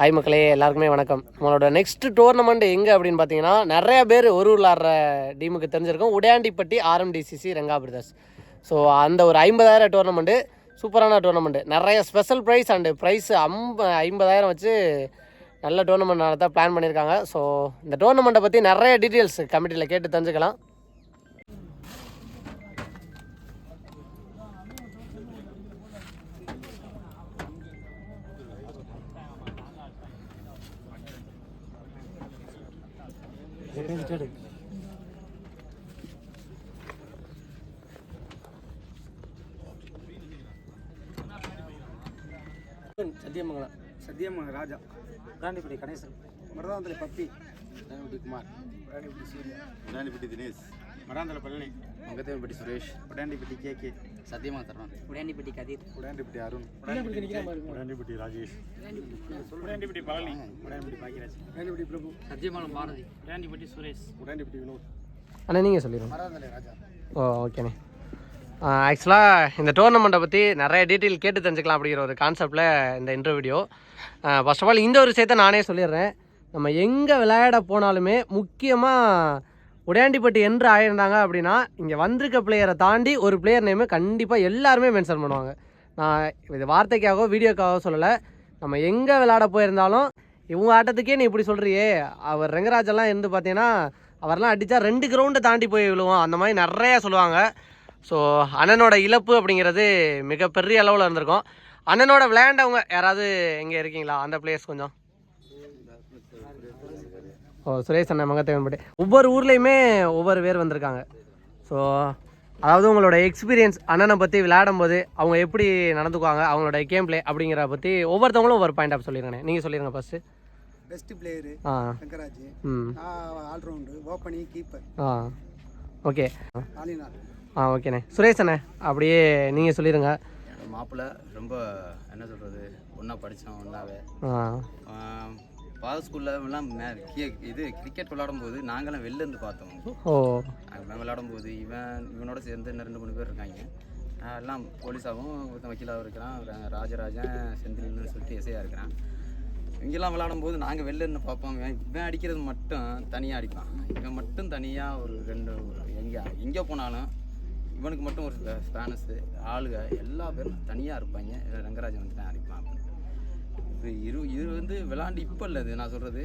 Hi மக்களே எல்லாருக்குமே வணக்கம். நம்மளோட நெக்ஸ்ட் டோர்னமெண்ட் எங்கே அப்படின்னு பார்த்தீங்கன்னா நிறைய பேர் ஒரு ஊரில் ஆடுற டீமுக்கு தெரிஞ்சிருக்கும். Udaiyandipatti RMTCC Renga brothers so அந்த ஒரு ஐம்பதாயிரம் டோர்னமெண்ட்டு சூப்பரான டோர்னமெண்ட்டு நிறைய ஸ்பெஷல் ப்ரைஸ் அண்டு ப்ரைஸ் ஐம்ப ஐம்பதாயிரம் வச்சு நல்ல டோர்னமெண்ட் நடத்த பிளான் பண்ணியிருக்காங்க. ஸோ இந்த டோர்னமெண்ட்டை பற்றி நிறைய டீட்டெயில்ஸ் கமிட்டியில் கேட்டு தெரிஞ்சுக்கலாம். Sathyamangalam. Sathyamangalam Raja. Kandipatti Ganesan. Maruthanthalai puppy. Kumar. Surya. Udandipatti Dinesh. Maruthanthalai Palani Mangathevanpatti Suresh. Padandipatti K K. சத்தியமா தருண் உடையாண்டிப்பட்டி கதிர். உடாண்டிப்பட்டி அருண். உடாண்டிப்பட்டி ராஜேஷ். உடாண்டிப்பட்டி பழனி. உடாண்டிப்பட்டி பாக்கியராஜ். உடாண்டிப்பட்டி பிரபு. சத்தியமங்கலம் பாரதி உடாண்டிப்பட்டி சுரேஷ். உடாண்டிப்பட்டி வினோத். அண்ணா நீங்கள் சொல்லிடுங்க ராஜா. ஓ ஓகேண்ணே ஆக்சுவலாக இந்த டோர்னமெண்ட்டை பற்றி நிறைய டீட்டெயில் கேட்டு தெரிஞ்சுக்கலாம் அப்படிங்கிற ஒரு கான்செப்டில் இந்த inter video first of all இந்த ஒரு விஷயத்தை நானே சொல்லிடுறேன். நம்ம எங்கே விளையாட போனாலுமே முக்கியமாக உடையாண்டிப்பட்டி என்று ஆயிருந்தாங்க அப்படின்னா இங்கே வந்திருக்க பிளேயரை தாண்டி ஒரு பிளேயர் நேமு கண்டிப்பாக எல்லாருமே மென்ஷன் பண்ணுவாங்க. நான் இது வார்த்தைக்காகவோ வீடியோக்காகவோ சொல்லலை. நம்ம எங்கே விளையாட போயிருந்தாலும் இவங்க ஆட்டத்துக்கே நீ இப்படி சொல்கிறியே அவர் ரெங்கராஜெல்லாம் இருந்து பார்த்தீங்கன்னா அவரெல்லாம் அடித்தா ரெண்டு கிரவுண்டை தாண்டி போய் விழுவோம். அந்த மாதிரி நிறையா சொல்லுவாங்க. ஸோ அண்ணனோட இழப்பு அப்படிங்கிறது மிகப்பெரிய அளவில் இருந்திருக்கும். அண்ணனோட விளையாண்டவங்க யாராவது எங்கே இருக்கீங்களா? அந்த பிளேஸ் கொஞ்சம். ஓ சுரேஷ் அண்ணன் மங்கத்தேவன்பட்டி ஒவ்வொரு ஊர்லேயுமே ஒவ்வொரு பேர் வந்திருக்காங்க. ஸோ அதாவது உங்களோட எக்ஸ்பீரியன்ஸ் அண்ணனை பற்றி விளையாடும் போது அவங்க எப்படி நடந்துக்குவாங்க அவங்களோட கேம் பிளே அப்படிங்கிற பற்றி ஒவ்வொருத்தவங்களும் ஒவ்வொரு பாயிண்ட் ஆஃப் சொல்லிடுங்கண்ணே நீங்கள் சொல்லிடுங்க ஃபஸ்ட்டு பெஸ்ட் பிளேயரு ஆ. சங்கராஜ். ஆல்ரவுண்டு ஓப்பனி கீப்பர் ஆ. ஓகே ஆ ஓகேண்ணே சுரேஷ் அண்ணே அப்படியே நீங்கள் சொல்லிடுங்க மாப்பிள்ளை ரொம்ப என்ன சொல்கிறது ஒன்றா படித்தோம் ஒன்றாவே ஆ. பாத ஸ்கூலில் எல்லாம் மே கி- இது கிரிக்கெட் விளையாடும்போது நாங்களாம் வெளில இருந்து பார்த்தோம். ஓ. இவன் விளையாடும்போது இவன் இவனோட சேர்ந்து இன்னும் ரெண்டு மூணு பேர் இருக்காங்க. எல்லாம் போலீஸாகவும் ஒருத்தன் வக்கீலாகவும் இருக்கிறான். ராஜராஜன் செந்தில்னு சொல்லிட்டு எஸ்ஐயாக இருக்கிறான். இங்கெல்லாம் விளையாடும்போது நாங்கள் வெளில இருந்து பார்ப்போம். இவன் அடிக்கிறது மட்டும் தனியாக அடிப்பான். இவன் மட்டும் தனியாக ஒரு ரெண்டு எங்கே எங்கே போனாலும் இவனுக்கு மட்டும் ஒரு ஸ்பே- ஸ்பானஸு ஆளுக எல்லா பேரும் தனியாக இருப்பாங்க. ரங்கராஜன் வந்து தான் அடிப்பான் இரு இது வந்து விளாண்டு இப்போ இல்லை இது நான் சொல்கிறது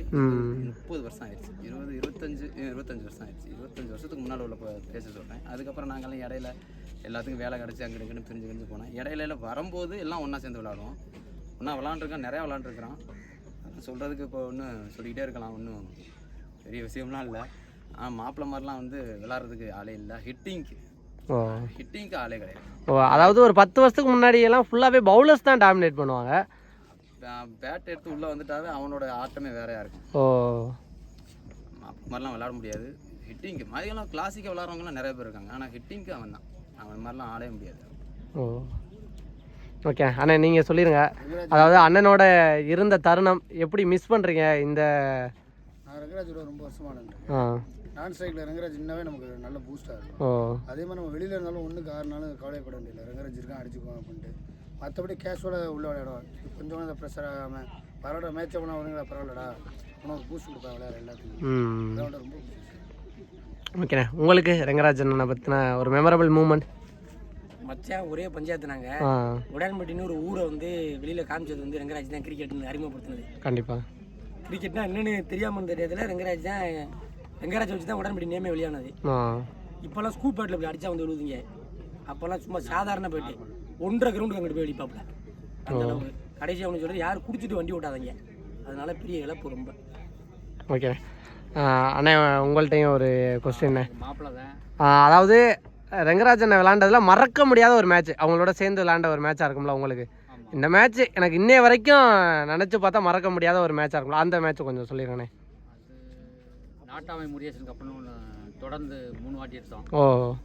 முப்பது வருஷம் ஆயிடுச்சு. இருபது இருபத்தஞ்சு இருபத்தஞ்சு வருஷம் ஆயிடுச்சு. இருபத்தஞ்சு வருஷத்துக்கு முன்னால் உள்ள பேச சொல்கிறேன் அதுக்கப்புறம் நாங்கெல்லாம் இடையில எல்லாத்துக்கும் வேலை கிடச்சி அங்கே இங்கன்னு பிரிஞ்சு பிரிஞ்சு போனோம் இடையில வரும்போது எல்லாம் ஒன்றா சேர்ந்து விளாடுவோம். ஒன்றா விளாண்டுருக்கோம் நிறையா விளாண்டுருக்குறோம். சொல்கிறதுக்கு இப்போ ஒன்றும் சொல்லிக்கிட்டே இருக்கலாம் ஒன்றும் பெரிய விஷயம்லாம் இல்லை. ஆனால் மாப்பிள்ளை மாதிரிலாம் வந்து விளாட்றதுக்கு ஆளே இல்லை. ஹிட்டிங்க்கு ஹிட்டிங்க்கு ஆளே கிடையாது. ஓ அதாவது ஒரு பத்து வருஷத்துக்கு முன்னாடி எல்லாம் ஃபுல்லாகவே பவுலர்ஸ் தான் டாமினேட் பண்ணுவாங்க. பேட் எடுத்து உள்ளே வந்துட்டாவே அவனோட ஆட்டமே வேறையாக இருக்கும் ஓ. மாப்பிள்ளை மாதிரிலாம் விளாட முடியாது. ஹிட்டிங்க்கு மாதிரிலாம் கிளாசிக்காக விளாட்றவங்கலாம் நிறைய பேர் இருக்காங்க. ஆனால் ஹிட்டிங்க்கு அவன் தான். அவன் மாதிரிலாம் ஆடவே முடியாது. ஓ. ஓகே அண்ணே நீங்கள் சொல்லிடுங்க அதாவது அண்ணனோட இருந்த தருணம் எப்படி மிஸ் பண்ணுறீங்க இந்த நான் ரங்கராஜோட ரொம்ப வருஷமான ஆ. நான் ஸ்ட்ரைக்கில் ரங்கராஜ் இன்னவே நமக்கு நல்ல பூஸ்டாக இருக்கும். அதே மாதிரி நம்ம வெளியில் இருந்தாலும் ஒன்றுக்கு ஆறு நாளும் கவலைப்பட வேண்டியதில்லை. ரங்கராஜ் இருக்கான் அடிச்சுக்குவோம் அப்படின்ட்டு. மற்றபடி கேஷுவலாக உள்ள விளையாடுவோம். கொஞ்சம் கூட ப்ரெஷர் ஆகாமல் பரவாயில்ல மேட்சை பண்ண வருங்களா பரவாயில்லடா. உனக்கு பூஸ்ட் கொடுப்பேன் விளையாட எல்லாத்துக்கும். ரொம்ப ஓகேண்ணே உங்களுக்கு ரெங்கராஜ் அண்ணனை பற்றின ஒரு மெமரபிள் மூமெண்ட் மச்சான் ஒரே பஞ்சாயத்து நாங்க. ஆ. உடையான்பட்டின்னு ஒரு ஊரை வந்து வெளியில காமிச்சது வந்து ரெங்கராஜ் தான் கிரிக்கெட்னு அறிமுகப்படுத்தினது. கண்டிப்பாக கிரிக்கெட்னா என்னன்னு தெரியாம இருந்த தெரியாதுல ரெங்கராஜ் தான் ரெங்கராஜ் வச்சு தான் உடன்படி நேமே வெளியானது. ஆ. இப்போல்லாம் ஸ்கூல் பேட்டில் இப்படி அடிச்சா வந்து விழுதுங்க அப்போல்லாம் சும்மா சாதாரண பேட்டு ஒன்றரை கிரவுண்டுக்கு அங்கிட்டு போய் அந்த அளவுக்கு கடைசி அவனு சொல்றது யாரும் குடிச்சிட்டு வண்டி ஓட்டாதீங்க. அதனால பெரிய இழப்பு ரொம்ப. ஓகே. அண்ணே உங்கள்கிட்டையும் ஒரு கொஸ்டின் அதாவது ரெங்கராஜன் விளாண்டதுல மறக்க முடியாத ஒரு மேட்ச் அவங்களோட சேர்ந்து விளாண்ட ஒரு மேட்சாக இருக்கும்ல உங்களுக்கு? இந்த மேட்ச் எனக்கு இன்னைய வரைக்கும் நினச்சி பார்த்தா மறக்க முடியாத ஒரு மேட்சாக இருக்கும்ல. அந்த மேட்ச் கொஞ்சம் சொல்லிடுங்கண்ணே நாட்டாமை முருகேசனுக்கு அப்புறம் தொடர்ந்து மூணு வாட்டி எடுத்தோம். ஓ.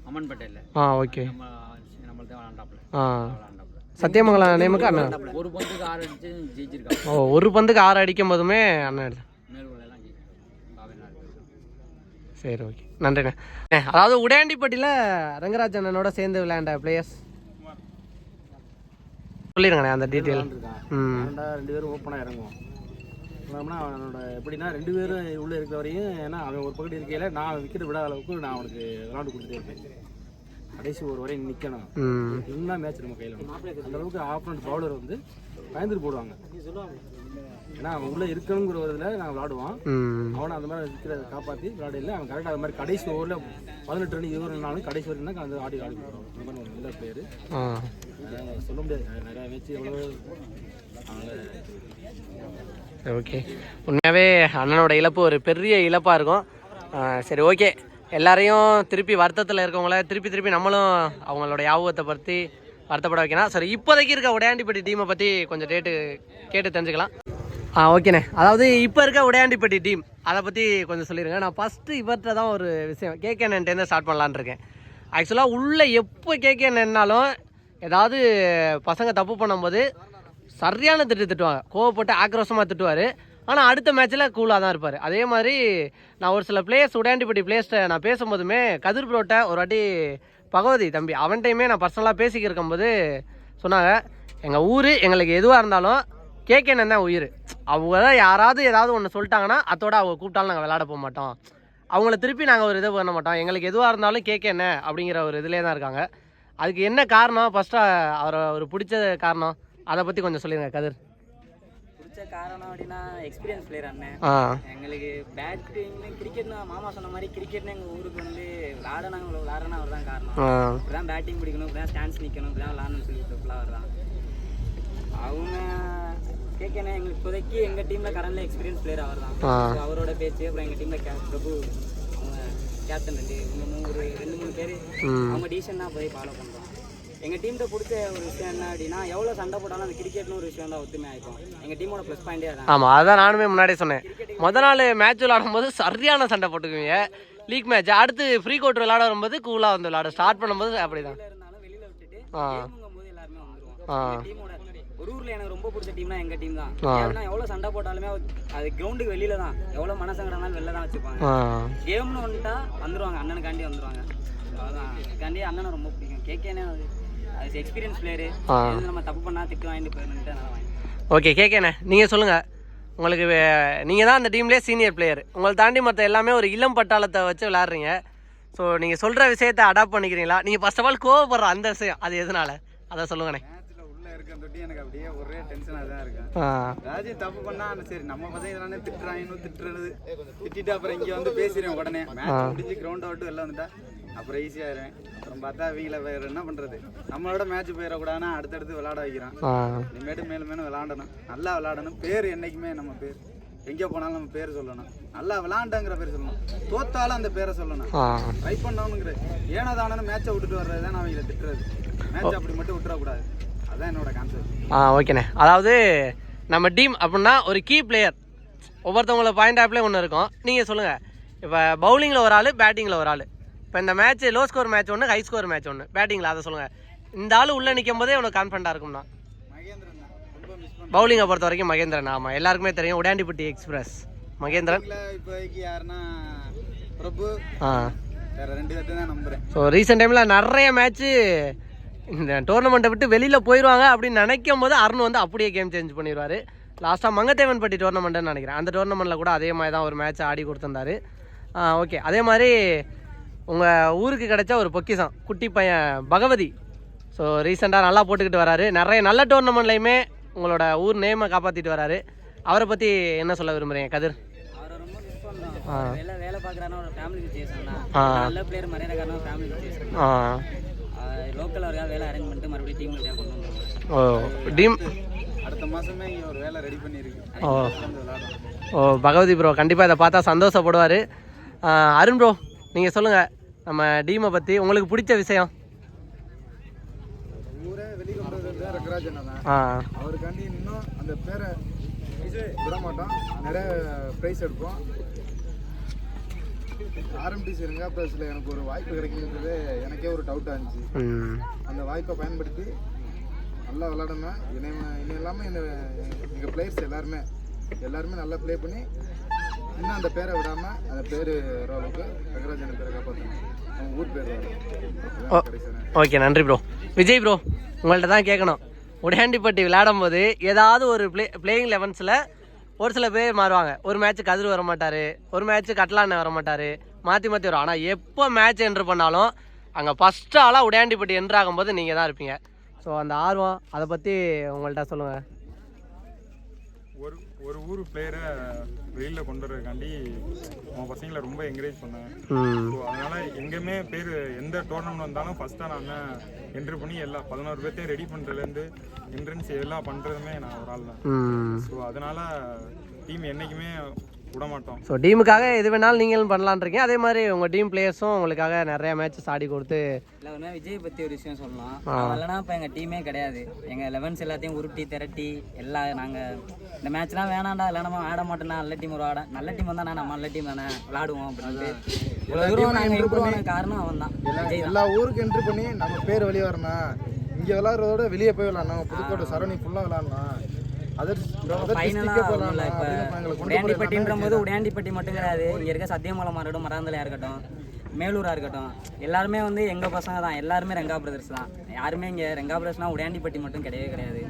அம்மன்பேட்டையில். ஆ ஓகே. நம்ம நம்மள்தான் விளாண்டாப்புல. ஆ. சத்தியமங்கலம் நேமுக்கு அண்ணன் ஒரு பந்துக்கு ஆறு அடிச்சு ஜெயிச்சிருக்காங்க ஓ ஒரு பந்துக்கு ஆறு அடிக்கும் போதுமே அண்ணன் எடுத்து. மேல்கொள்ளையெல்லாம் ஜெயிச்சிருக்காங்க காவேரி சரி ஓகே. நன்றிண்ணே. அதாவது உடையாண்டிப்பட்டியில் ரெங்கராஜ் அண்ணனோட சேர்ந்து விளையாண்ட பிளேயர்ஸ் சொல்லிடுங்கண்ணே அந்த டீட்டெயில் ம். ரெண்டு பேரும் ஓப்பனாக இறங்குவோம். சொன்னோம்னா அவனோட எப்படின்னா ரெண்டு பேரும் உள்ளே இருக்கிற வரையும் ஏன்னா அவன் ஒரு பக்கத்து இருக்கையில் நான் விக்கெட் விடாத அளவுக்கு நான் அவனுக்கு விளாண்டு கொடுத்துட்டே இருப்பேன். கடைசி ஒரு வரையும் நிற்கணும் இன்னும் மேட்ச் நம்ம கையில் அந்த அளவுக்கு ஆப்பனண்ட் பவுலர் வந்து பயந்துட்டு போடுவாங்க. ஏன்னா அவன் உள்ளே இருக்கணுங்கிற ஒரு இதில் நான் விளாடுவான். அவனை அந்த மாதிரி இருக்கிறத காப்பாற்றி விளையாடல. அவன் கரெக்டாக அது மாதிரி கடைசி ஓவரில் பதினெட்டு ரன் இருபது ரன்னாலும் கடைசி வரையும் தான் அந்த ஆடி ஆடி போடுவான். அந்த மாதிரி ஒரு நல்ல பிளேயரு சொல்ல முடியாது. நிறையா மேட்ச் எவ்வளோ அதனால் ஓகே. உண்மையாகவே அண்ணனோட இழப்பு ஒரு பெரிய இழப்பாக இருக்கும். சரி ஓகே. எல்லாரையும் திருப்பி வருத்தத்தில் இருக்கவங்கள திருப்பி திருப்பி நம்மளும் அவங்களோட யாபகத்தை பற்றி வருத்தப்பட வைக்கணும். சரி இப்போதைக்கு இருக்க உடையாண்டிப்பட்டி டீமை பற்றி கொஞ்சம் டேட்டு கேட்டு தெரிஞ்சுக்கலாம். ஆ ஓகேண்ணே. அதாவது இப்போ இருக்க உடையாண்டிப்பட்டி டீம் அதை பற்றி கொஞ்சம் சொல்லிடுங்க நான் ஃபஸ்ட்டு இவர்கிட்ட தான் ஒரு விஷயம். கேகேனன்ட்டேருந்து ஸ்டார்ட் பண்ணலான்னு இருக்கேன். ஆக்சுவலாக உள்ளே எப்போ கேகேனாலும் ஏதாவது பசங்க தப்பு பண்ணும்போது சரியான திட்டு திட்டுவாங்க. கோவப்பட்டு ஆக்ரோஷமாக திட்டுவார். ஆனால் அடுத்த மேட்ச்சில் கூலாக தான் இருப்பார். அதே மாதிரி நான் ஒரு சில பிளேயர்ஸ் உடையாண்டிப்பட்டி பிளேயர்ஸ்ட்டை நான் பேசும்போதுமே கதிர் புரோட்டை ஒரு வாட்டி பகவதி தம்பி அவன்கிட்டையுமே நான் பர்சனலாக பேசிக்க இருக்கும்போது சொன்னாங்க எங்கள் ஊர் எங்களுக்கு எதுவாக இருந்தாலும் கேகேனன் தான் உயிர். அவங்க தான் யாராவது ஏதாவது ஒன்று சொல்லிட்டாங்கன்னா அதோட அவங்க கூப்பிட்டாலும் நாங்கள் விளாட போக மாட்டோம். அவங்கள திருப்பி நாங்கள் ஒரு இது பண்ண மாட்டோம். எங்களுக்கு எதுவாக இருந்தாலும் கேகேன அப்படிங்கிற ஒரு இதிலே தான் இருக்காங்க. அதுக்கு என்ன காரணம்? ஃபஸ்ட்டு அவரை அவர் பிடிச்ச காரணம்? அதை பற்றி கொஞ்சம் சொல்லிடுங்க கதிர். பிடிச்ச காரணம் அப்படின்னா எக்ஸ்பீரியன்ஸ் பிளேயர் அண்ணன் எங்களுக்கு பேட்டிங்னு கிரிக்கெட்னா மாமா சொன்ன மாதிரி கிரிக்கெட்னு எங்கள் ஊருக்கு வந்து விளாட நாங்கள் விளாட்றனா அவர் தான் காரணம். இப்படி தான் பேட்டிங் பிடிக்கணும் இப்படி தான் ஸ்டாண்ட்ஸ் நிற்கணும் இப்படி தான் விளாடணும்னு சொல்லி கொடுத்தப்பலாம் அவர் தான். அவங்க கேட்கணும் எங்களுக்கு இப்போதைக்கு எங்கள் டீமில் கரண்டில் எக்ஸ்பீரியன்ஸ் பிளேயர் அவர் தான். அவரோட பேச்சு அப்புறம் எங்கள் டீமில் கே பிரபு அவங்க கேப்டன் ரெண்டு இவங்க மூணு ஒரு ரெண்டு மூணு பேர். அவங்க டிசிஷன் தான் போய் ஃபாலோ பண்ணுறோம் எங்கள் டீம்கிட்ட பிடிச்ச ஒரு விஷயம் என்ன அப்படின்னா எவ்வளோ சண்டை போட்டாலும் அந்த கிரிக்கெட்னு ஒரு விஷயம் தான் ஒத்துமையாக இருக்கும். எங்கள் டீமோட ப்ளஸ் பாயிண்டே அதான். ஆமாம் அதான் நானுமே முன்னாடியே சொன்னேன். முத நாள் மேட்ச் விளாடும்போது சரியான சண்டை போட்டுக்குவீங்க. லீக் மேட்ச் அடுத்து ஃப்ரீ கோர்ட் விளாட வரும்போது கூலாக வந்து விளாட ஸ்டார்ட் பண்ணும்போது அப்படி தான் ஆ. ஆ. ஒரு ஊர்ல எனக்கு ரொம்ப பிடிச்ச டீம்னா எங்க டீம் தான். ஏன்னா எவ்வளவு சண்டை போட்டாலுமே அது கிரவுண்டுக்கு வெளியில தான். எவ்வளவு மனசங்கடம் இருந்தாலும் வெளில தான் வச்சுப்பாங்க. கேம்னு வந்துட்டா வந்துருவாங்க. அண்ணனுக்காண்டி வந்துருவாங்க. அதான் அண்ணனை ரொம்ப பிடிக்கும். கேகேனே அது அது. எக்ஸ்பீரியன்ஸ் பிளேயரு ஆ. நம்ம தப்பு பண்ணா திட்டு வாங்கிட்டு போயிடணுன்ட்டு அதனால வாங்கி ஓகே கேக்கேண்ணே நீங்கள் சொல்லுங்கள் உங்களுக்கு நீங்கள் தான் அந்த டீம்லேயே சீனியர் பிளேயர் உங்களை தாண்டி மற்ற எல்லாமே ஒரு இளம் பட்டாளத்தை வச்சு விளாட்றீங்க ஸோ நீங்கள் சொல்கிற விஷயத்தை அடாப்ட் பண்ணிக்கிறீங்களா? நீங்கள் ஃபர்ஸ்ட் ஆஃப் ஆல் கோவப்படுற அந்த விஷயம். அது எதனால? அதை சொல்லுங்கண்ணே. மேட்ச்ல உள்ள இருக்க தொட்டி எனக்கு அப்படியே ஒரே டென்ஷனாக தான் இருக்கேன் ராஜி தப்பு பண்ணா சரி நம்ம பசங்க இதெல்லாம் திட்டுறாங்கன்னு திட்டுறது. திட்டிட்டு அப்புறம் இங்க வந்து பேசிடுவேன் உடனே. மேட்ச் முடிஞ்சு கிரவுண்ட் அவுட் வெளில வந்துட்டா அப்புறம் ஈஸியாயிருவேன் அப்புறம் பார்த்தா அவங்கள வேற என்ன பண்றது? நம்மளோட மேட்ச் போயிடக்கூடாதுன்னா அடுத்தடுத்து விளையாட வைக்கிறான். இனிமேட்டு மேலும் மேலும் விளாடணும் நல்லா விளாடணும் பேர் என்னைக்குமே நம்ம பேர். எங்கே போனாலும் நம்ம பேர் சொல்லணும். நல்லா விளாண்டங்கிற பேர் சொல்லணும். தோத்தாலும் அந்த பேரை சொல்லணும். ட்ரை பண்ணணுங்கிற. ஏனோ தானு மேட்சை விட்டுட்டு வர்றது தான் அவங்கள திட்டுறது. மேட்ச் அப்படி மட்டும் விட்டுறக்கூடாது. அதான் என்னோட கான்செப்ட் ஆ ஓகேண்ணே. அதாவது நம்ம டீம் அப்படின்னா ஒரு கீ பிளேயர் ஒவ்வொருத்தவங்கள பாயிண்ட் ஆப்லேயே ஒன்று இருக்கும். நீங்கள் சொல்லுங்கள் இப்போ பவுலிங்கில் ஒரு ஆள் பேட்டிங்கில் ஒரு ஆள். இப்போ இந்த மேட்ச் லோ ஸ்கோர் மேட்ச் ஒன்று ஹை ஸ்கோர் மேட்ச் ஒன்று பேட்டிங்கில் அதை சொல்லுங்கள் இந்த ஆள் உள்ளே நிற்கும் போதே உனக்கு கான்ஃபிடண்ட்டாக இருக்கும்னா. பவுலிங்கை பொறுத்த வரைக்கும் மகேந்திரன். ஆமாம் எல்லாருக்குமே தெரியும். உடையாண்டிப்பட்டி எக்ஸ்பிரஸ் மகேந்திரன். ஆ. ஸோ ரீசெண்ட் டைமில் நிறைய மேட்ச்சு இந்த டோர்னமெண்ட்டை விட்டு வெளியில் போயிடுவாங்க அப்படின்னு நினைக்கும் போது அருண் வந்து அப்படியே கேம் சேஞ்ச் பண்ணிடுவார். லாஸ்ட்டாக மங்கத்தேவன்பட்டி டோர்னமெண்ட்டுன்னு நினைக்கிறேன். அந்த டோர்னமெண்ட்டில் கூட அதே மாதிரி தான் ஒரு மேட்ச் ஆடி கொடுத்துருந்தாரு. ஓகே அதே மாதிரி உங்கள் ஊருக்கு கிடைச்ச ஒரு பொக்கிஷம். குட்டி பையன் பகவதி. ஸோ ரீசெண்டாக நல்லா போட்டுக்கிட்டு வராரு. நிறைய நல்ல டோர்னமெண்ட்லையுமே உங்களோட ஊர் நேமை காப்பாற்றிட்டு வராரு. அவரை பற்றி என்ன சொல்ல விரும்புகிறீங்க கதிர்? அவரை ரொம்ப மிஸ் பண்றோம் ஆ. வேலை வேலை பார்க்குறாருன்னா ஒரு ஃபேமிலி சுச்சுவேஷன் ஆ. நல்ல பிளேயர் மரியாதைக்காரனா ஃபேமிலி சுச்சுவேஷன் ஆ. லோக்கல் ஒருக்கா வேலை அரேஞ்ச் பண்ணிட்டு மறுபடியும் டீமில் கொண்டு வந்துருவோம் ஓ டீம் அடுத்த மாசமே இங்க ஒரு வேலை ரெடி பண்ணியிருக்கு ஓ. ஓ பகவதி ப்ரோ கண்டிப்பாக இதை பார்த்தா சந்தோஷப்படுவார். அருண் ப்ரோ நீங்கள் சொல்லுங்கள் நம்ம டீமை பற்றி உங்களுக்கு பிடிச்ச விஷயம். ஆ. அவருக்காண்டி இன்னும் அந்த பேரை விட மாட்டோம். நிறைய ப்ரைஸ் எடுப்போம். ஆர்எம்டிசி இருங்க ப்ளஸில் எனக்கு ஒரு வாய்ப்பு கிடைக்குன்றது எனக்கே ஒரு டவுட்டாக இருந்துச்சு. அந்த வாய்ப்பை பயன்படுத்தி நல்லா விளாடணும் இனி இனி எல்லாமே இந்த எங்கள் பிளேயர்ஸ் எல்லாருமே எல்லாருமே நல்லா ப்ளே பண்ணி இன்னும் அந்த பேரை விடாமல் அந்த பேர் அளவுக்கு ரங்கராஜன் பேரை காப்பாற்றணும் அவங்க ஊர் பேர் ஓகே நன்றி ப்ரோ விஜய் ப்ரோ உங்கள்கிட்ட தான் கேட்கணும் உடையாண்டிப்பட்டி விளையாடும் போது ஏதாவது ஒரு ப்ளே பிளேயிங் லெவன்ஸில் ஒரு சில பேர் மாறுவாங்க. ஒரு மேட்ச் கதிர் வர மாட்டார் ஒரு மேட்ச் கட்லாண்ண வர மாட்டார் மாற்றி மாற்றி வரும் ஆனால் எப்போ மேட்ச் என்ட்ரு பண்ணாலும் அங்கே ஃபஸ்ட்டு ஆளாக உடையாண்டிப்பட்டி என்ட்ரு ஆகும்போது நீங்கள் தான் இருப்பீங்க. ஸோ அந்த ஆர்வம் அதை பற்றி உங்கள்கிட்ட சொல்லுங்கள் ஒரு ஒரு ஊர் பிளேயரை வெளியில் கொண்டு வரதுக்காண்டி அவன் பசங்களை ரொம்ப என்கரேஜ் பண்ணேன். ஸோ அதனால் எங்கேயுமே பேர் எந்த டோர்னமெண்ட் வந்தாலும் ஃபஸ்ட்டாக நான் என்ட்ரு பண்ணி எல்லா பதினோரு பேர்த்தையும் ரெடி பண்ணுறதுலேருந்து என்ட்ரன்ஸ் எல்லாம் பண்ணுறதுமே நான் ஒரு ஆள் தான் ஸோ அதனால் டீம் என்றைக்குமே விட மாட்டோம் ஸோ டீமுக்காக எது வேணாலும் நீங்களும் பண்ணலான்னு இருக்கீங்க அதே மாதிரி உங்கள் டீம் பிளேயர்ஸும் உங்களுக்காக நிறைய மேட்சஸ் ஆடி கொடுத்து இல்லை விஜய் பற்றி ஒரு விஷயம் சொல்லலாம். இல்லைனா இப்போ எங்கள் டீமே கிடையாது. எங்கள் லெவன்ஸ் எல்லாத்தையும் உருட்டி திரட்டி எல்லாம் நாங்கள் இந்த மேட்ச்லாம் வேணாம்டா இல்லை நம்ம ஆட மாட்டோம்னா நல்ல டீம் ஒரு ஆட. நல்ல டீம் வந்தால் நம்ம நல்ல டீம் தானே விளாடுவோம் இம்ப்ரூவ் காரணம் அவன் தான் எல்லா தான். எல்லா ஊருக்கு என்ட்ரி பண்ணி நம்ம பேர் வெளியே வரணும். இங்கே விளாட்றதோட வெளியே போய் விளாட்ணும் புதுக்கோட்டை சரௌண்டிங் ஃபுல்லாக விளாட்ணும் உடையாண்டிப்பட்டின்ற போது உடையாண்டிப்பட்டி மட்டும் கிடையாது. இங்கே இருக்க சத்தியமலை இருக்கட்டும் மராந்தலையாக இருக்கட்டும் மேலூராக இருக்கட்டும் எல்லாருமே வந்து எங்கள் பசங்க தான். எல்லாருமே ரெங்கா பிரதர்ஸ் தான். யாருமே இங்கே ரெங்கா பிரதர்ஸ்னால் உடையாண்டிப்பட்டி மட்டும் கிடையவே கிடையாது.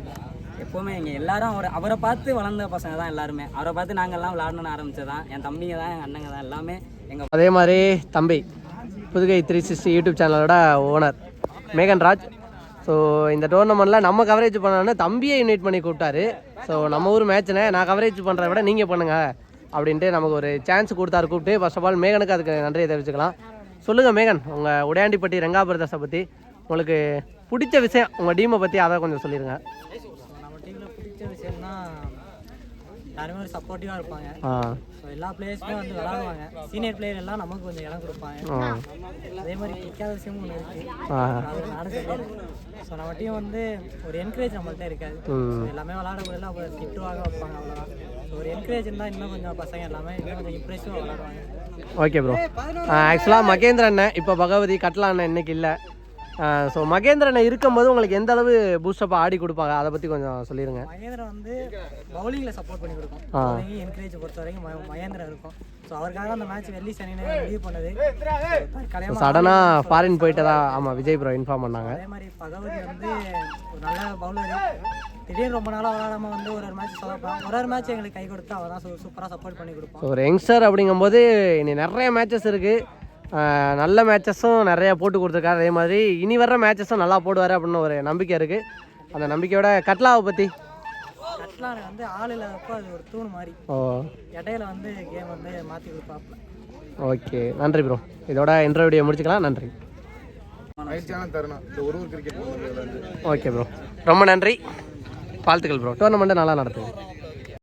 எப்போவுமே இங்கே எல்லாரும் அவர் அவரை பார்த்து வளர்ந்த பசங்க தான் எல்லாருமே. அவரை பார்த்து நாங்கள்லாம் விளாடணும்னு ஆரம்பிச்சது தான் என் தம்பிங்க தான் என் அண்ணங்க தான் எல்லாமே எங்கள் அதே மாதிரி தம்பி புதுகை த்ரீ சிக்ஸ்டி யூடியூப் சேனலோட ஓனர் மேகன் ராஜ் ஸோ இந்த டோர்னமெண்ட்டில் நம்ம கவரேஜ் பண்ணோன்னு தம்பியை இன்வைட் பண்ணி கூப்பிட்டாரு. ஸோ நம்ம ஊர் மேட்ச்னே நான் கவரேஜ் பண்ணுறத விட நீங்கள் பண்ணுங்கள் அப்படின்ட்டு நமக்கு ஒரு சான்ஸ் கொடுத்தாரு கூப்பிட்டு. ஃபர்ஸ்ட் ஆஃப் ஆல் மேகனுக்கு அதுக்கு நன்றியை தெரிவிச்சுக்கலாம். சொல்லுங்கள் மேகன் உங்கள் உடையாண்டிப்பட்டி ரெங்கா பிரதர்ஸை பற்றி உங்களுக்கு பிடிச்ச விஷயம் உங்கள் டீமை பற்றி அதை கொஞ்சம் சொல்லிடுங்க நம்ம டீமில் பிடிச்ச விஷயம்னா எல்லாருமே ஒரு சப்போர்ட்டிவாக இருப்பாங்க. ஸோ எல்லா பிளேயர்ஸுமே வந்து விளாடுவாங்க. சீனியர் பிளேயர் எல்லாம் நமக்கு கொஞ்சம் இடம் கொடுப்பாங்க. அதே மாதிரி பிடிக்காத விஷயமும் ஒன்று இருக்குது சொல்லியிருக்கேன் ஸோ நம்ம டீம் வந்து ஒரு என்கரேஜ் நம்மள்ட்ட இருக்காது. எல்லாமே விளாடக்கூடாது அப்போ திட்டுவாங்க வைப்பாங்க அவ்வளோதான் ஸோ ஒரு என்கரேஜ் இருந்தால் இன்னும் கொஞ்சம் பசங்க எல்லாமே இன்னும் கொஞ்சம் இம்ப்ரெசிவாக விளாடுவாங்க. ஓகே ப்ரோ ஆக்சுவலாக மகேந்திர அண்ணன் இப்போ பகவதி கட்லா அண்ணன் இன்னைக்கு இல்லை. ஸோ மகேந்திர அண்ணன் இருக்கும்போது உங்களுக்கு எந்த அளவு பூஸ்டப்பாக ஆடி கொடுப்பாங்க? அதை பற்றி கொஞ்சம் சொல்லிடுங்க மகேந்திரன் வந்து பவுலிங்கில் சப்போர்ட் பண்ணி கொடுக்கும். என்கரேஜ் பொறுத்த வரைக்கும் மகேந்திரன் இருக்கும். ஸோ அவருக்காக அந்த மேட்ச் வெள்ளி சனி முடிவு பண்ணது. சடனாக ஃபாரின் போயிட்டதா? ஆமாம் விஜய் ப்ரோ இன்ஃபார்ம் பண்ணாங்க. அதே மாதிரி பகவதி வந்து ஒரு நல்ல பவுலர் திடீர்னு ரொம்ப நாளாக விளாடாம வந்து ஒரு ஒரு மேட்ச் சொதப்பான் ஒரு ஒரு மேட்ச் எங்களுக்கு கை கொடுத்து அவள் தான் சூப்பராக சப்போர்ட் பண்ணி கொடுப்பான். ஸோ ஒரு யங்ஸ்டர் அப்படிங்கும்போது இனி நிறைய மேட்சஸ் இருக்குது நல்ல மேட்சஸும் நிறைய போட்டு கொடுத்துருக்காரு. அதே மாதிரி இனி வர்ற மேட்சஸும் நல்லா போடுவார் அப்படின்னு ஒரு நம்பிக்கை இருக்குது அந்த நம்பிக்கையோட கட்லாவை பற்றி கட்லான வந்து ஆள் இல்லாதப்போ அது ஒரு தூண் மாதிரி. ஓ. இடையில வந்து கேம் வந்து மாற்றி கொடுப்பாப்புல. ஓகே. நன்றி ப்ரோ இதோட இன்டர்வியூ முடிச்சுக்கலாம். நன்றி. மகிழ்ச்சியான தருணம். இந்த ஒரு ஊர் கிரிக்கெட் வந்து ஓகே ப்ரோ ரொம்ப நன்றி. வாழ்த்துக்கள் ப்ரோ டோர்னமெண்ட்டை நல்லா நடத்துங்க